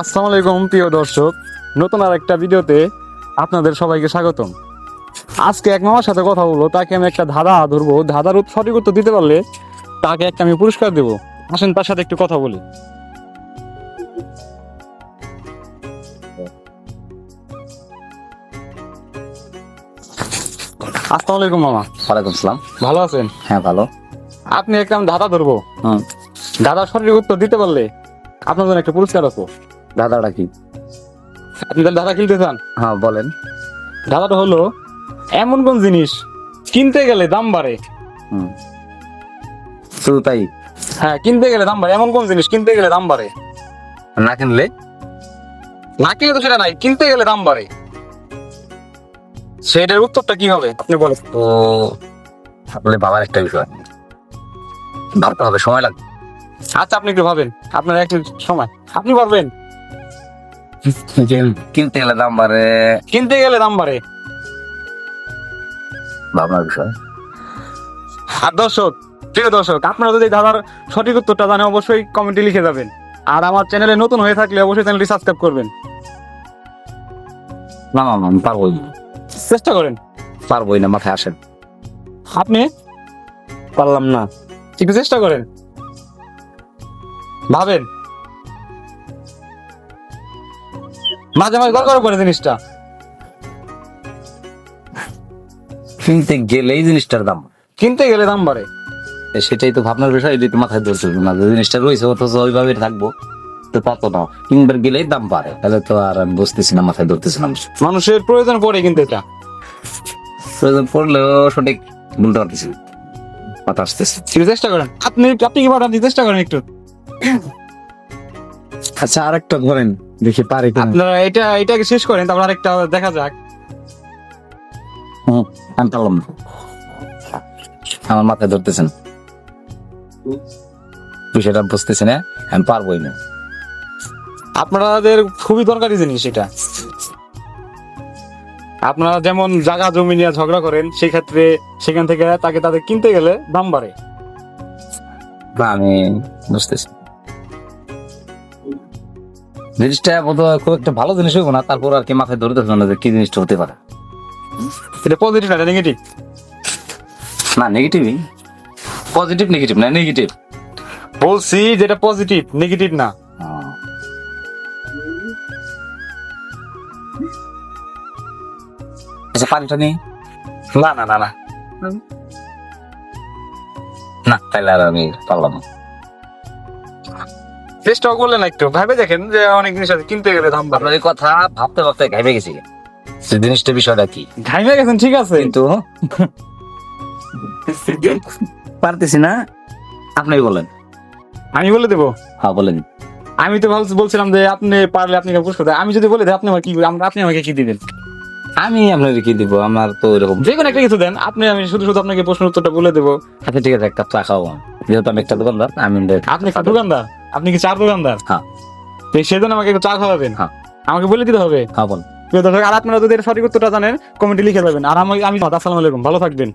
আসসালামু আলাইকুম প্রিয় দর্শক। নতুন আর একটা ভিডিওতে আপনাদের সবাইকে স্বাগতম। আজকে এক মামার সাথে কথা বলব তাকে আমি একটা ধাঁধা ধরবো। ধাঁধার সঠিক উত্তর দিতে পারলে তাকে একটা আমি পুরস্কার দেবো। আসেন তার সাথে একটু কথা বলি। আসসালামু আলাইকুম মামা। ওয়ালাইকুম সালাম ভালো আছেন? হ্যাঁ ভালো। আপনি একটা আমি ধাঁধা ধরবো। হুম। ধাঁধার সঠিক উত্তর দিতে পারলে আপনার জন্য একটা পুরস্কার আছে। দাদাটা কি? আপনি তাহলে ধাঁধা খেলতে চান? হ্যাঁ বলেন। ধাঁধাটা হলো এমন কোন জিনিস কিনতে গেলে দাম বাড়ে। হুম। শুধু তাই? হ্যাঁ কিনতে গেলে দাম বাড়ে। এমন কোন জিনিস কিনতে গেলে দাম বাড়ে? না কিনলে? না কিনলে তো সেটা নাই কিনতে গেলে দাম বাড়ে। সেটার উত্তরটা কি হবে? আপনি বলেন। তো আসলে বাবার একটা বিষয়। ভাবতে হবে সময় লাগবে। আচ্ছা আপনি একটু ভাবেন। আপনার এক মিনিট সময়। আপনি পারবেন কিনতে গেলে দাম বাড়ে। কিনতে গেলে দাম বাড়ে। ভাবনার বিষয়। আর দর্শক প্রিয় দর্শক আপনারা যদি দাদার সঠিক উত্তরটা জানেন অবশ্যই কমেন্টে লিখে যাবেন। আর আমার চ্যানেলে নতুন হয়ে থাকলে অবশ্যই চ্যানেলটি সাবস্ক্রাইব করবেন। না না না পারবোই না। চেষ্টা করেন। পারবোই না মাথায় আসেন আপনি? পারলাম না। একটু চেষ্টা করেন। ভাবেন। মাঝে মাঝে দরকার পড়ে জিনিসটা। কিনতে গেলেই জিনিসটার দাম। কিনতে গেলে দাম বাড়ে। সেটাই তো ভাবনার বিষয় তো মাথায় ধরছে না যে জিনিসটা রয়েছে অথচ ওইভাবে থাকব তো তা তো না। কিনবার গেলেই দাম বাড়ে। তাহলে তো আর আমি বুঝতেছি না মাথায় ধরতেছি না। মানুষের প্রয়োজন পড়ে কিনতে চা প্রয়োজন পড়লেও সঠিক বলতে পারতেছি মাথা আসতেছে। একটু চেষ্টা করেন। আপনি আপনি কি আপনি চেষ্টা করেন একটু? আচ্ছা আরেকটা ধরেন। দেখি পারে কিনা। আপনারা এটা এটাকে শেষ করেন তারপর আরেকটা দেখা যাক। হুম, আমি পারলাম না। আমার মাথায় ধরতেছেন। বিষয়টা বুঝতেছি না আমি পারবোই না। আপনাদের খুবই দরকারি জিনিস এটা। আপনারা যেমন জায়গা জমি নিয়ে ঝগড়া করেন সেই ক্ষেত্রে সেখান থেকে তাকে তাদের কিনতে গেলে দাম বাড়ে। আমি বুঝতেছি। জিনিসটা বোধ খুব একটা ভালো জিনিস হইব না তারপর আর কি মাথায় ধরতেছে না যে কি জিনিসটা হতে পারে। এটা পজিটিভ না নেগেটিভ না নেগেটিভই পজিটিভ নেগেটিভ না নেগেটিভ বলছি যেটা পজিটিভ নেগেটিভ না। আচ্ছা পানিটা নেই না না না না। না তাহলে আর আমি পারলাম না চেষ্টাও করলেন না একটু ভাবে দেখেন যে অনেক জিনিস আছে কিনতে গেলে দাম আপনার এই কথা ভাবতে ভাবতে ঘাইবে গেছি। সে জিনিসটা বিষয়টা কি? ঘাইমে গেছেন ঠিক আছে। কিন্তু পারতেছি না। আপনি বলেন। আমি বলে দেবো। হ্যাঁ বলেন। আমি তো ভাবছি বলছিলাম যে আপনি পারলে আপনি পুরস্কার আমি যদি বলে দিই আপনি আমার কি আমরা- আপনি আমাকে কি দিবেন? আমি আপনাকে কি দিব? আমার তো এরকম যে কোনো একটা কিছু দেন। আপনি আমি শুধু শুধু আপনাকে প্রশ্ন উত্তরটা বলে দেবো। আচ্ছা ঠিক আছে এক কাপ চা খাওয়া যেহেতু আমি একটা দোকানদার আমি আপনি কি দোকানদার? আপনি কি চার দোকানদার? হ্যাঁ। তো সেজন্য আমাকে একটু চা খাওয়াবেন। হ্যাঁ। আমাকে বলে দিতে হবে। হ্যাঁ বল প্রিয় দর্শক, আর আপনারা যদি এর সঠিক উত্তরটা জানেন কমেন্টে লিখে দেবেন আর আমি আমি আসসালামু আলাইকুম। ভালো থাকবেন।